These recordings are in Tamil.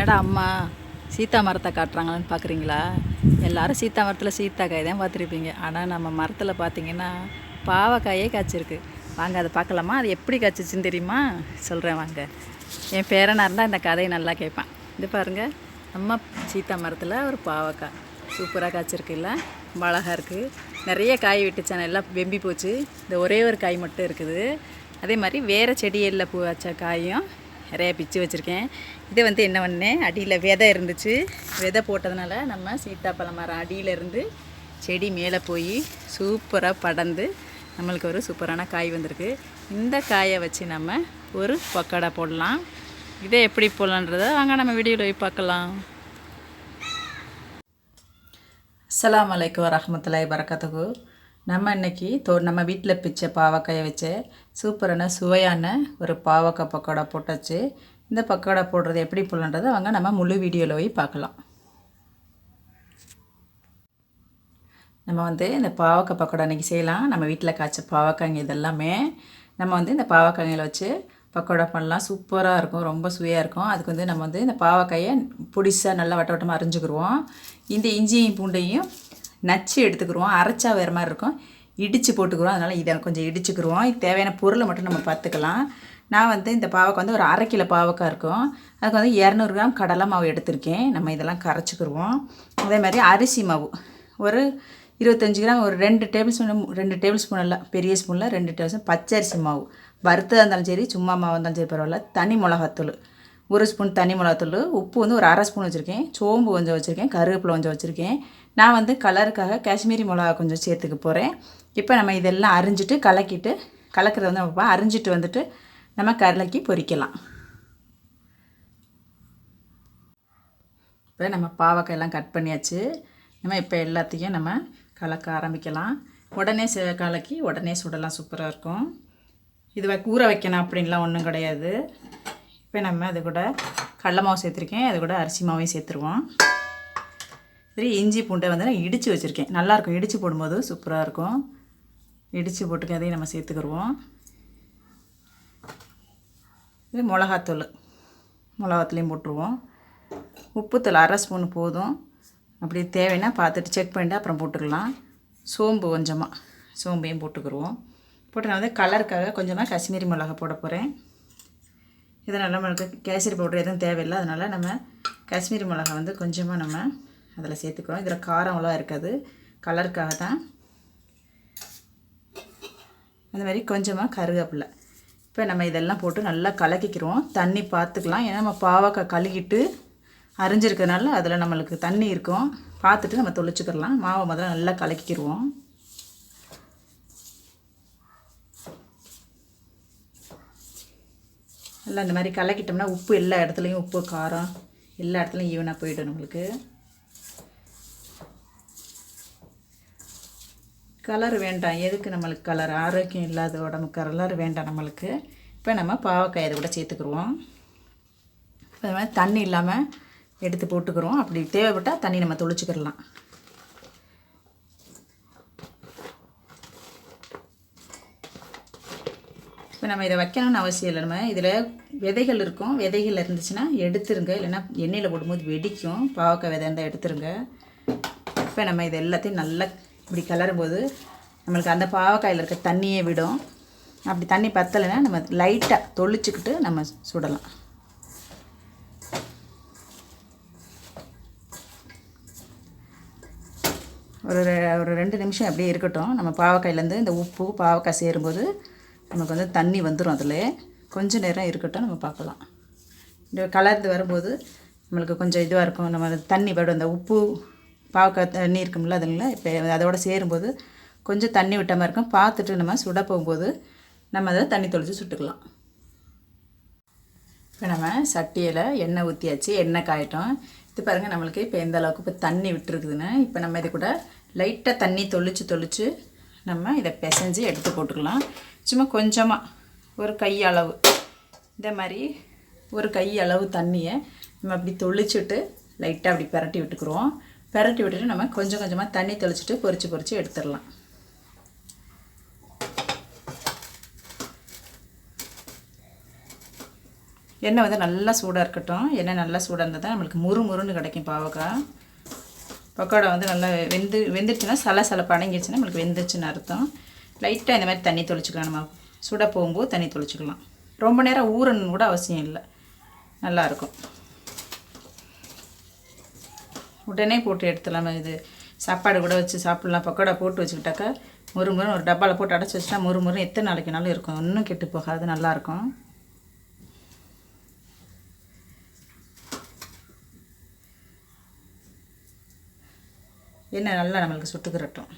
என்னடா அம்மா சீத்தா மரத்தை காட்டுறாங்களான்னு பார்க்குறீங்களா எல்லாரும் சீத்தா மரத்தில் சீத்தாக்காய் தான் பார்த்துருப்பீங்க. ஆனால் நம்ம மரத்தில் பார்த்தீங்கன்னா பாவக்காயே காய்ச்சிருக்கு. வாங்க அதை பார்க்கலாமா? அது எப்படி காய்ச்சிச்சின்னு தெரியுமா? சொல்கிறேன் வாங்க. என் பேரனாக இருந்தால் இந்த கதையை நல்லா கேட்பான். இது பாருங்கள் நம்ம சீத்தா மரத்தில் ஒரு பாவக்காய். சூப்பராக காய்ச்சிருக்கு இல்லை? அழகாக இருக்குது நிறைய காய் விட்டுச்சான எல்லாம் வெம்பி போச்சு. இந்த ஒரே ஒரு காய் மட்டும் இருக்குது. அதே மாதிரி வேறு செடியில் பூ வச்ச காயும் நிறையா பிச்சு வச்சுருக்கேன். இது வந்து என்ன பண்ணேன் அடியில் விதை இருந்துச்சு. விதை போட்டதுனால நம்ம சீத்தாப்பழம் மரம் அடியிலேருந்து செடி மேலே போய் சூப்பராக படந்து நம்மளுக்கு ஒரு சூப்பரான காய் வந்திருக்கு. இந்த காயை வச்சு நம்ம ஒரு பக்கோடா போடலாம். இதை எப்படி போடலான்றதை வாங்க நம்ம வீடியோவில் போய் பார்க்கலாம். அஸ்ஸலாமு அலைக்கும் வரஹமத்துல்லாஹி வரகாத்துகு நம்ம இன்றைக்கி தோ நம்ம வீட்டில் பிச்ச பாவக்காயை வச்சு சூப்பரான சுவையான ஒரு பாவக்காய் பக்கோடா போட்டாச்சு. இந்த பக்கோடா போடுறது எப்படி போடலான்றது அவங்க நம்ம முழு வீடியோவில் போய் பார்க்கலாம். நம்ம வந்து இந்த பாவக்காய் பக்கோடா இன்றைக்கி செய்யலாம். நம்ம வீட்டில் காய்ச்ச பாவக்காய்ங்க இதெல்லாமே நம்ம வந்து இந்த பாவக்காய்களை வச்சு பக்கோடா பண்ணலாம். சூப்பராக இருக்கும் ரொம்ப சுவையாக இருக்கும். அதுக்கு வந்து நம்ம வந்து இந்த பாவக்காயை பொடிசாக நல்லா வட்ட வட்டமாக அரிஞ்சுக்கிடுவோம் இந்த இஞ்சியும் பூண்டையும் நச்சு எடுத்துக்கிடுவோம் அரைச்சா வேறு மாதிரி இருக்கும். இடித்து போட்டுக்கிறோம் அதனால் இதை கொஞ்சம் இடிச்சுக்கிருவோம். இது தேவையான பொருளை மட்டும் நம்ம பார்த்துக்கலாம். நான் வந்து இந்த பாவக்காய் வந்து ஒரு அரை கிலோ பாவக்காய் இருக்கும். அதுக்கு வந்து இரநூறு கிராம் கடலை மாவு எடுத்திருக்கேன். நம்ம இதெல்லாம் கரைச்சிக்கிருவோம். அதே மாதிரி அரிசி மாவு. ஒரு இருபத்தஞ்சி கிராம் ஒரு ரெண்டு டேபிள் ஸ்பூன் ரெண்டு டேபிள் ஸ்பூன் பெரிய ஸ்பூனில் ரெண்டு டேபிள் ஸ்பூன் பச்சரிசி மாவு. வறுத்ததாக இருந்தாலும் சரி சும்மா மாவு இருந்தாலும் சரி பரவாயில்ல. தனி மிளகாத்தூள். ஒரு ஸ்பூன் தனி மிளகாத்தூள் உப்பு வந்து ஒரு அரை ஸ்பூன் வச்சுருக்கேன். சோம்பு கொஞ்சம் வச்சுருக்கேன் கருவேப்பிலை கொஞ்சம் வச்சுருக்கேன். நான் வந்து கலருக்காக காஷ்மீரி மிளகா கொஞ்சம் சேர்த்துக்க போகிறேன் இப்போ நம்ம இதெல்லாம் அரிஞ்சிட்டு கலக்கிட்டு கலக்கிறத வந்து நம்ம அரிஞ்சிட்டு வந்துட்டு நம்ம கலக்கி பொரிக்கலாம் இப்போ நம்ம பாவக்காய் எல்லாம் கட் பண்ணியாச்சு. நம்ம இப்போ எல்லாத்தையும் நம்ம கலக்க ஆரம்பிக்கலாம். உடனே செ- கலக்கி உடனே சுடலாம் சூப்பராக இருக்கும். இது வை ஊற வைக்கணும் அப்படின்லாம் ஒன்றும் கிடையாது. இப்போ நம்ம அது கூட கடல மாவு சேர்த்துருக்கேன் அது கூட அரிசி மாவையும் சேர்த்துருவோம். சரி இஞ்சி பூண்டை வந்து நான் இடித்து வச்சுருக்கேன். நல்லாயிருக்கும். இடித்து போடும்போது சூப்பராக இருக்கும். இடித்து போட்டுக்க அதையும் நம்ம சேர்த்துக்கிடுவோம் இது மிளகாத்தூள். மிளகாத்தூளையும் போட்டுருவோம். உப்புத்தூள் அரை ஸ்பூன் போதும். அப்படி தேவைன்னா பார்த்துட்டு செக் பண்ணிட்டு அப்புறம் போட்டுக்கலாம். சோம்பு கொஞ்சமாக சோம்பையும் போட்டுக்கிடுவோம் போட்டு நான் வந்து கலருக்காக கொஞ்சமாக காஷ்மீரி மிளகா போட போகிறேன் இதனால் நம்மளுக்கு கேசரி பவுடர் எதுவும் தேவையில்லை. அதனால் நம்ம காஷ்மீரி மிளகா வந்து கொஞ்சமாக நம்ம அதில் சேர்த்துக்கிறோம் இதில் காரம் அவ்வளோ இருக்காது. கலருக்காக தான். அந்த மாதிரி கொஞ்சமாக கருவேப்பிலை. இப்போ நம்ம இதெல்லாம் போட்டு நல்லா கலக்கிக்கிறோம் தண்ணி பார்த்துக்கலாம் ஏன்னா நம்ம பாவக்காய் கழுகிட்டு அரிஞ்சிருக்கிறதுனால அதில் நம்மளுக்கு தண்ணி இருக்கும். பார்த்துட்டு நம்ம தொளிச்சுக்கிறலாம் மாவை முதல்ல நல்லா கலக்கிக்கிடுவோம் நல்லா இந்த மாதிரி கலக்கிட்டோம்னா உப்பு எல்லா இடத்துலையும் உப்பு காரம் எல்லா இடத்துலையும் ஈவனாக போயிடும் நம்மளுக்கு. கலர் வேண்டாம். எதுக்கு நம்மளுக்கு கலர்? ஆரோக்கியம் இல்லாத உடம்பு கலர் வேண்டாம் நம்மளுக்கு. இப்போ நம்ம பாவக்காய் இதை கூட சேர்த்துக்குருவோம். இப்போ மாதிரி தண்ணி இல்லாமல் எடுத்து போட்டுக்கிறோம் அப்படி தேவைப்பட்டால் தண்ணி நம்ம தொளிச்சுக்கிடலாம். நம்ம இதை வைக்கணும்னு அவசியம் இல்லை. நம்ம இதில் விதைகள் இருக்கும். விதைகள் இருந்துச்சுன்னா எடுத்துருங்க. இல்லைன்னா எண்ணெயில் போடும்போது வெடிக்கும். பாவக்காய் விதை இருந்தால் எடுத்துருங்க. இப்போ நம்ம இது எல்லாத்தையும் நல்லா இப்படி கிளறும்போது நம்மளுக்கு அந்த பாவக்காயில் இருக்க தண்ணியே விடும். அப்படி தண்ணி பத்தலைன்னா நம்ம லைட்டாக தொளிச்சுக்கிட்டு நம்ம சுடலாம். ஒரு ரெ- ஒரு ரெண்டு நிமிஷம் அப்படியே இருக்கட்டும். நம்ம பாவக்காயிலேருந்து இந்த உப்பு பாவக்காய் சேரும்போது நமக்கு வந்து தண்ணி வந்துடும் அதில். கொஞ்சம் நேரம் இருக்கட்டும் நம்ம பார்க்கலாம். இந்த கலர்ந்து வரும்போது நம்மளுக்கு கொஞ்சம் இதுவாக இருக்கும். நம்ம தண்ணி விடும் அந்த உப்பு பாவக்காய் தண்ணி இருக்கும்ல அதுங்கள இப்போ அதோட சேரும்போது கொஞ்சம் தண்ணி விட்ட மாதிரி இருக்கும். பார்த்துட்டு நம்ம சுட போகும்போது நம்ம அதை தண்ணி தொளிச்சு சுட்டுக்கலாம். இப்போ நம்ம சட்டியில் எண்ணெய் ஊற்றியாச்சு எண்ணெய் காயட்டும். இது பாருங்கள் நம்மளுக்கு இப்போ எந்த அளவுக்கு இப்போ தண்ணி விட்டுருக்குதுன்னு. இப்போ நம்ம இது கூட லைட்டாக தண்ணி தொளிச்சு தொளிச்சு நம்ம இதை பிசைஞ்சு எடுத்து போட்டுக்கலாம். சும்மா கொஞ்சமாக ஒரு கை அளவு. இந்த மாதிரி ஒரு கை அளவு தண்ணியை நம்ம அப்படி தொளிச்சுட்டு லைட்டாக அப்படி பிரட்டி விட்டுக்குருவோம். பரட்டி விட்டுட்டு நம்ம கொஞ்சம் கொஞ்சமாக தண்ணி தெளிச்சிட்டு பொரிச்சு பொறிச்சு எடுத்துடலாம். எண்ணெய் வந்து நல்லா சூடாக இருக்கட்டும். எண்ணெய் நல்லா சூடாக இருந்தால் தான் நம்மளுக்கு முறு முறுன்னு கிடைக்கும் பாவக்காய். பக்கோடா வந்து நல்லா வெந்து வெந்துருச்சுன்னா சல சலை பணங்கிடுச்சுன்னா நம்மளுக்கு வெந்துருச்சுன்னு அர்த்தம். லைட்டாக இந்த மாதிரி தண்ணி தொளிச்சிக்கலாம் நம்ம. சுட போகும்போது தண்ணி தொளிச்சிக்கலாம். ரொம்ப நேரம் ஊறணும்னு கூட அவசியம் இல்லை. நல்லாயிருக்கும் உடனே போட்டு எடுத்துடலாம். இது சாப்பாடு கூட வச்சு சாப்பிட்லாம். பக்கோடா போட்டு வச்சுக்கிட்டாக்கா முறுமுறுன்னு ஒரு டப்பாவில் போட்டு அடைச்சி வச்சுட்டா முறுமுறுன்னு எத்தனை நாளைக்குனாலும் இருக்கும். ஒன்றும் கெட்டு போகாது. நல்லாயிருக்கும் எண்ணெய் நல்லா நம்மளுக்கு சுட்டுக்கிறட்டும்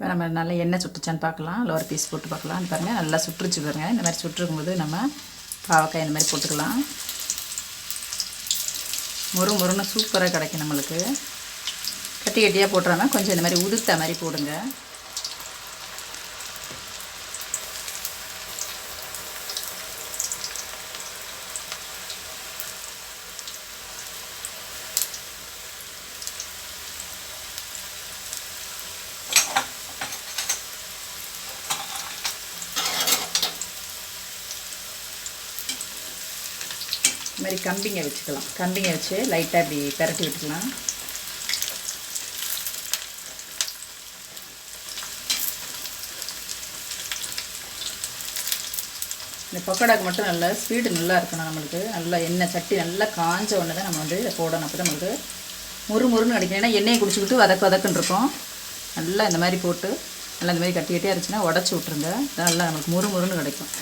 இப்போ நம்ம நல்லா எண்ணெய் சுட்டுச்சான்னு பார்க்கலாம். இல்லை ஒரு பீஸ் போட்டு பார்க்கலாம். பாருங்கள் நல்லா சுற்றுச்சு பாருங்க. இந்த மாதிரி சுட்டுருக்கும்போது நம்ம பாவக்காய் இந்த மாதிரி போட்டுக்கலாம். முறு முருன்னு சூப்பராக கிடைக்கும் நம்மளுக்கு. கட்டி கட்டியாக போட்டுறாம கொஞ்சம் இந்த மாதிரி உதுத்த மாதிரி போடுங்க. இது மாதிரி கம்பிங்க வச்சுக்கலாம். கம்பிங்க வச்சு லைட்டாக இப்படி பரட்டி விட்டுக்கலாம். இந்த பக்கோடாக்கு மட்டும் நல்லா ஸ்பீடு நல்லா இருக்கணும் நம்மளுக்கு. நல்லா எண்ணெய் சட்டி நல்லா காஞ்ச உடனே தான் நம்ம வந்து இதை போடணும். அப்போ நம்மளுக்கு முறு முறுன்னு கிடைக்கும் ஏன்னா எண்ணெயை குடிச்சிக்கிட்டு வதக்கு வதக்குன்னு இருக்கும். நல்லா இந்த மாதிரி போட்டு நல்லா இந்த மாதிரி கட்டி கட்டி இருந்துச்சுன்னா உடச்சி விட்ருங்க நல்லா நம்மளுக்கு முறு முறுன்னு கிடைக்கும்.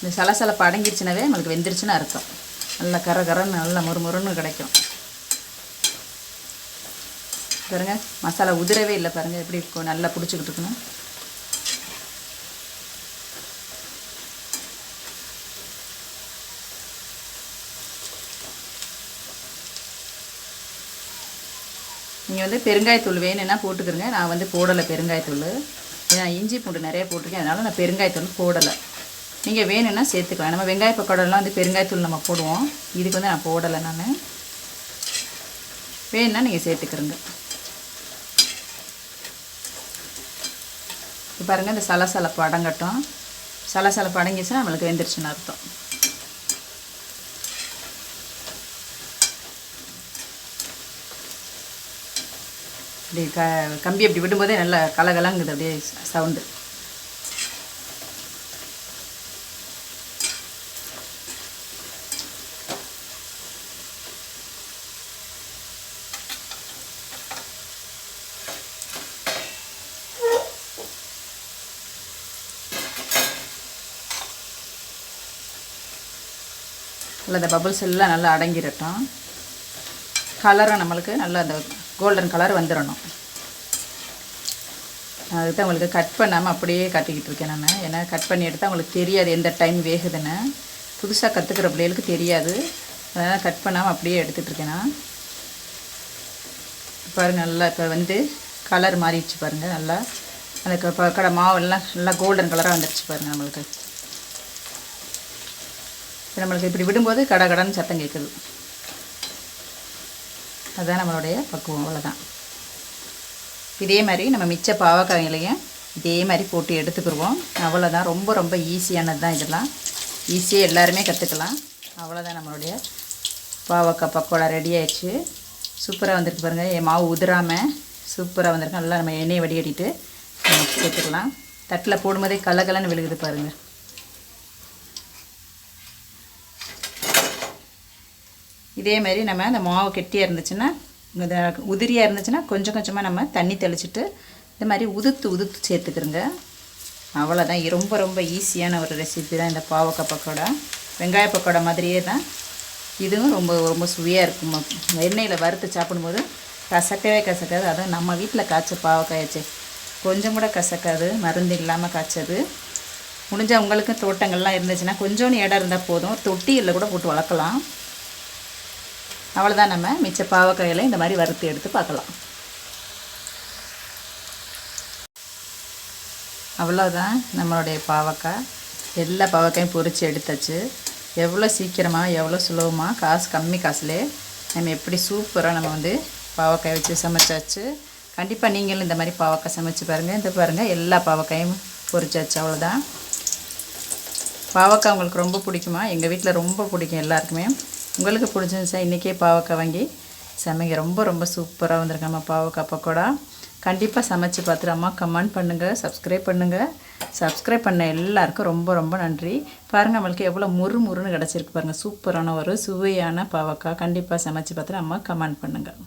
இந்த சலசலப்பு அடங்கிடுச்சுனாவே நம்மளுக்கு வெந்துருச்சுன்னு அர்த்தம். நல்லா கர கரன்னு நல்லா மொறு மொறுன்னு கிடைக்கும். பாருங்க மசாலா உதிரவே இல்லை பாருங்கள் எப்படி இருக்கும் நல்லா பிடிச்சிக்கிட்டு இருக்கணும். நீங்கள் வந்து பெருங்காயத்தூள் வேணும்னா போட்டுக்கிறங்க நான் வந்து போடலை பெருங்காயத்தூள். ஏன்னா இஞ்சி பூண்டு நிறைய போட்டிருக்கேன். அதனால் நான் பெருங்காயத்தூள் போடலை. நீங்கள் வேணும்னா சேர்த்துக்கலாம். நம்ம வெங்காய பக்கோடெல்லாம் வந்து பெருங்காயத்தூள் நம்ம போடுவோம். இதுக்கு வந்து நான் போடலை நான். வேணும்னா நீங்கள் சேர்த்துக்கிறங்க. இப்போ பாருங்கள் இந்த சலசலப்பு அடங்கட்டும். சலசலப்பு அடங்கிச்சுன்னா நம்மளுக்கு வெந்துருச்சுன்னு அர்த்தம். இப்படி க கம்பி அப்படி விடும்போதே நல்லா கலகலங்குது அப்படியே சவுண்டு. நல்லா இந்த பபுள்ஸ் எல்லாம் நல்லா அடங்கிடட்டும் கலரும் நம்மளுக்கு நல்லா அந்த கோல்டன் கலர் வந்துடணும் அதுக்கு தான் உங்களுக்கு கட் பண்ணாமல் அப்படியே காட்டிக்கிட்டு இருக்கேன் நான். ஏன்னா கட் பண்ணி எடுத்தால் உங்களுக்கு தெரியாது எந்த டைம் வேகுதுன்னு. புதுசாக கற்றுக்கிற பிள்ளைகளுக்கு தெரியாது. அதனால் கட் பண்ணாமல் அப்படியே எடுத்துகிட்டு இருக்கேன் நான். பாருங்கள் நல்லா இப்போ வந்து கலர் மாறிடுச்சு பாருங்கள் நல்லா. அந்த க- கடை மாவெல்லாம் நல்லா கோல்டன் கலராக வந்துடுச்சு பாருங்கள் நம்மளுக்கு. இப்போ நம்மளுக்கு இப்படி விடும்போது கட கடன்னு சத்தம் கேட்குது அதுதான் நம்மளுடைய பக்குவம் அவ்வளோதான் இதே மாதிரி நம்ம மிச்ச பாவக்காய்களையும் இதே மாதிரி போட்டு எடுத்துக்கிடுவோம் அவ்வளோதான் ரொம்ப ரொம்ப ஈஸியானது தான் இதெல்லாம் ஈஸியாக எல்லாருமே கற்றுக்கலாம் அவ்வளோதான் நம்மளுடைய பாவக்காய் பக்கோடா ரெடி ஆயிடுச்சு. சூப்பராக வந்திருக்கு பாருங்கள் என் மாவு உதிராமல் சூப்பராக வந்திருக்கு. நல்லா நம்ம எண்ணெயை வடிகட்டிட்டு நம்ம சேர்த்துக்கலாம் தட்டில் போடும்போதே கலகலன்னு விழுகுது பாருங்கள் இதே மாதிரி நம்ம அந்த மாவு கெட்டியாக இருந்துச்சுன்னா இந்த உதிரியாக இருந்துச்சுன்னா கொஞ்சம் கொஞ்சமாக நம்ம தண்ணி தெளிச்சிட்டு இந்த மாதிரி உதுத்து உதுத்து சேர்த்துக்கிறோங்க. அவ்வளோதான் ரொம்ப ரொம்ப ஈஸியான ஒரு ரெசிபி தான் இந்த பாவக்காய் பக்கோடா. வெங்காய பக்கோடா மாதிரியே தான். இதுவும் ரொம்ப ரொம்ப சுவையாக இருக்கும். எண்ணெயில் வறுத்து சாப்பிடும்போது கசக்கவே கசக்காது. அதுவும் நம்ம வீட்டில் காய்ச்ச பாவக்காயாச்சு கொஞ்சம் கூட கசக்காது. மருந்து இல்லாமல் காய்ச்சது. முடிஞ்சால் உங்களுக்கு தோட்டங்கள்லாம் இருந்துச்சுன்னா கொஞ்சோண்டு இடம் இருந்தால் போதும். தொட்டியில் கூட போட்டு வளர்க்கலாம். அவ்வளோதான் நம்ம மிச்ச பாவக்காயில் இந்த மாதிரி வறுத்து எடுத்து பார்க்கலாம். அவ்வளோதான் நம்மளுடைய பாவக்காய். எல்லா பாவக்காயும் பொரித்து எடுத்தாச்சு. எவ்வளோ சீக்கிரமாக எவ்வளோ சுலபமாக காசு கம்மி காசுலே நம்ம எப்படி சூப்பராக நம்ம வந்து பாவக்காய் வச்சு சமைச்சாச்சு. கண்டிப்பாக நீங்களும் இந்த மாதிரி பாவக்காய் சமைச்சு பாருங்கள் இந்த பாருங்கள் எல்லா பாவக்காயும் பொரிச்சாச்சு. அவ்வளோதான் பாவக்காய் உங்களுக்கு ரொம்ப பிடிக்குமா? எங்கள் வீட்டில் ரொம்ப பிடிக்கும் எல்லாருக்குமே. உங்களுக்கு பிடிச்சிருந்துச்சா இன்றைக்கே பாவக்காய் வாங்கி சமைங்க. ரொம்ப ரொம்ப சூப்பராக வந்திருக்காம்மா பாவக்காய் பக்கோடா. கண்டிப்பாக சமைச்சு பார்த்துட்டு அம்மா கமெண்ட் பண்ணுங்கள் சப்ஸ்கிரைப் பண்ணுங்கள் சப்ஸ்கிரைப் பண்ண எல்லாருக்கும் ரொம்ப ரொம்ப நன்றி. பாருங்கள் நம்மளுக்கு எவ்வளோ முறு முறுன்னு கிடச்சிருக்கு பாருங்கள் சூப்பரான ஒரு சுவையான பாவக்காய். கண்டிப்பாக சமைச்சு பார்த்துட்டு அம்மா கமெண்ட் பண்ணுங்கள்